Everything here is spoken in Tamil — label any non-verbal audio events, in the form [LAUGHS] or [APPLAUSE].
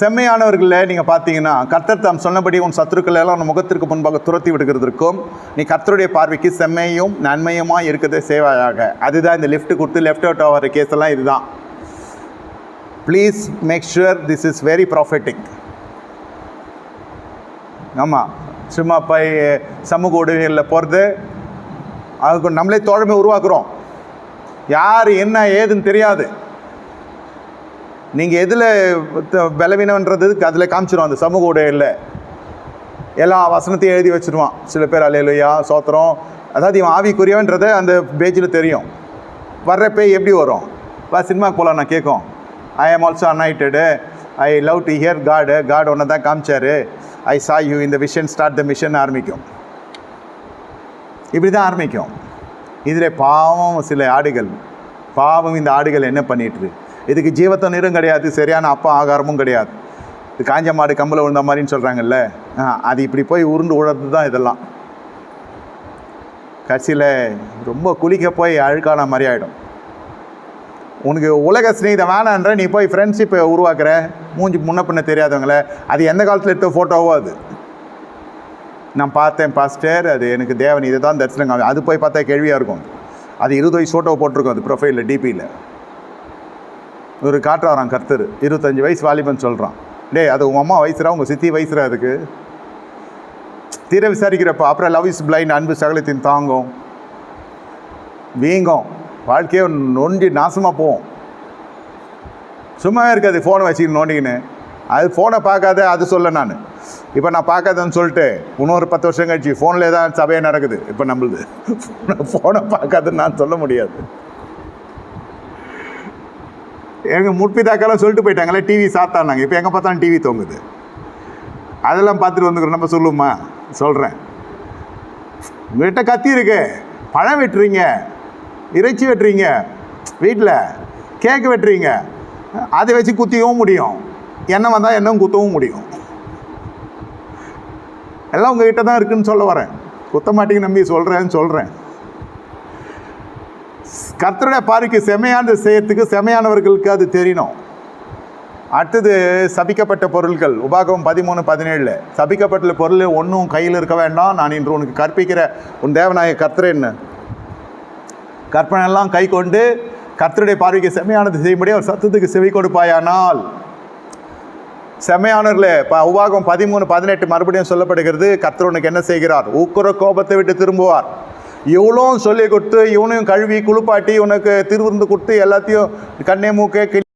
செம்மையானவர்களில் நீங்கள் பார்த்தீங்கன்னா கர்த்தர் தாம் சொன்னபடி உன் சத்துருக்கள் எல்லாம் உன் முகத்திற்கு முன்பாக துரத்தி விடுகிறதற்கும் நீ கர்த்தருடைய பார்வைக்கு செம்மையும் நன்மையுமாக இருக்கிறதை சேவையாக அதுதான் இந்த லிஃப்ட் கொடுத்து லெஃப்ட் அவுட் ஆகிற கேஸ் எல்லாம் இதுதான். Please make sure this is very prophetic ஆமாம் சும்மா போய் சமூக ஊடகங்களில் போகிறது அதுக்கு நம்மளே தோழமை உருவாக்குறோம். யார் என்ன ஏதுன்னு தெரியாது. நீங்கள் எதில் பலவீனன்றதுக்கு அதில் காமிச்சிரும் அந்த சமூக ஊடகங்களில். எல்லா வசனத்தையும் எழுதி வச்சுருவான். சில பேர் அலையலையா சோத்திரம். அதாவது இவன் ஆவிக்குரியவன்றதை அந்த பேஜில் தெரியும். வர்ற பேய் எப்படி வரும்? வா சினிமா போகலாம் நான் கேட்கும். I am also anointed I love to hear God God ஒன்று தான் காமிச்சார். ஐ சா யூ இந்த விஷன் ஸ்டார்ட் த மிஷன் ஆரம்பிக்கும். இப்படி தான் ஆரம்பிக்கும். இதில் பாவம் சில ஆடுகள். பாவம் இந்த ஆடுகள் என்ன பண்ணிட்டுரு இதுக்கு ஜீவத்த நீரும் கிடையாது சரியான அப்பா ஆகாரமும் கிடையாது. இது காஞ்ச மாடு கம்பில் விழுந்த மாதிரின்னு சொல்கிறாங்கல்ல அது இப்படி போய் உருண்டு உழறது தான் இதெல்லாம். கடைசியில் ரொம்ப குளிக்க போய் அழுக்கான மாதிரி ஆகிடும் உனக்கு உலக ஸ்நேகிதம் வேணான்ற நீ போய் ஃப்ரெண்ட்ஷிப்பை உருவாக்குற. மூஞ்சி முன்ன பின்ன தெரியாதவங்கள. அது எந்த காலத்தில் எடுத்த ஃபோட்டோவோ அது. நான் பார்த்தேன் பாஸ்டர் அது எனக்கு தேவன் இதை தான் தரிசனம் காமி அது போய் பார்த்தா கேள்வியாக இருக்கும். அது இருபது வயசு ஃபோட்டோ போட்டிருக்கோம் அது ப்ரொஃபைலில் டிபியில் ஒரு காற்றாரான் கர்த்தர். இருபத்தஞ்சி வயசு வாலிபன் சொல்கிறான் டே அது உங்கள் அம்மா வயசுரா உங்கள் சித்தி வயசுரா அதுக்கு? தீர விசாரிக்கிறப்ப அப்புறம் லவ் இஸ் பிளைண்ட் அன்பு சகலத்தின் தாங்கும். வீங்கும். வாழ்க்கையே நொண்டி நாசமாக போகும். சும்மாவே இருக்காது ஃபோனை வச்சுக்கிட்டு நோண்டிக்கின்னு. அது ஃபோனை பார்க்காத அது சொல்ல நான். இப்போ நான் பார்க்காதன்னு சொல்லிட்டு இன்னொரு பத்து வருஷம் கழிச்சு ஃபோனில் தான் சபையாக நடக்குது. இப்போ நம்மளுது ஃபோனை [LAUGHS] பார்க்காதுன்னு நான் சொல்ல முடியாது. எங்கள் முற்பிதாக்கெல்லாம் சொல்லிட்டு போயிட்டாங்களே டிவி சாத்தானாங்க இப்போ எங்கே பார்த்தாலும் டிவி தொங்குது. அதெல்லாம் பார்த்துட்டு வந்துக்கிறோம். நம்ம சொல்லுமா சொல்கிறேன் உங்கள்கிட்ட கத்தி இருக்கு. பழம் வெட்டுறீங்க. இறைச்சி வெட்டுறீங்க. வீட்டில் கேக்கு வெட்டுறீங்க. அதை வச்சு குத்திக்கவும் முடியும். எண்ணெய் வந்தால் எண்ணெயும் குத்தவும் முடியும். எல்லாம் உங்ககிட்ட தான் இருக்குன்னு சொல்ல வரேன். குத்த மாட்டேங்க நம்பி சொல்கிறேன்னு சொல்கிறேன் கர்த்தருடைய பார்வைக்கு செமையானது செய்யறதுக்கு செமையானவர்களுக்கு அது தெரியணும். அடுத்தது சபிக்கப்பட்ட பொருட்கள் உபாகம் பதிமூணு பதினேழில் சபிக்கப்பட்ட பொருள் ஒன்றும் கையில் இருக்க வேண்டாம். நான் இன்று உனக்கு கற்பிக்கிற உன் தேவநாய கர்த்தரேன்னு கற்பனையெல்லாம் கை கொண்டு கர்த்தருடைய பார்வைக்கு செமையானது செய்யும்படி அவர் சத்தத்துக்கு செவி கொடுப்பாயானால் செம்மையானவர்களே இப்போ உபாகம் பதிமூணு பதினெட்டு மறுபடியும் சொல்லப்படுகிறது. கர்த்தர் உனக்கு என்ன செய்கிறார்? ஊக்குற கோபத்தை விட்டு திரும்புவார். இவளும் சொல்லி கொடுத்து இவனையும் கழுவி குளிப்பாட்டி உனக்கு திருவிருந்து கொடுத்து எல்லாத்தையும் கண்ணே மூக்கே கிளி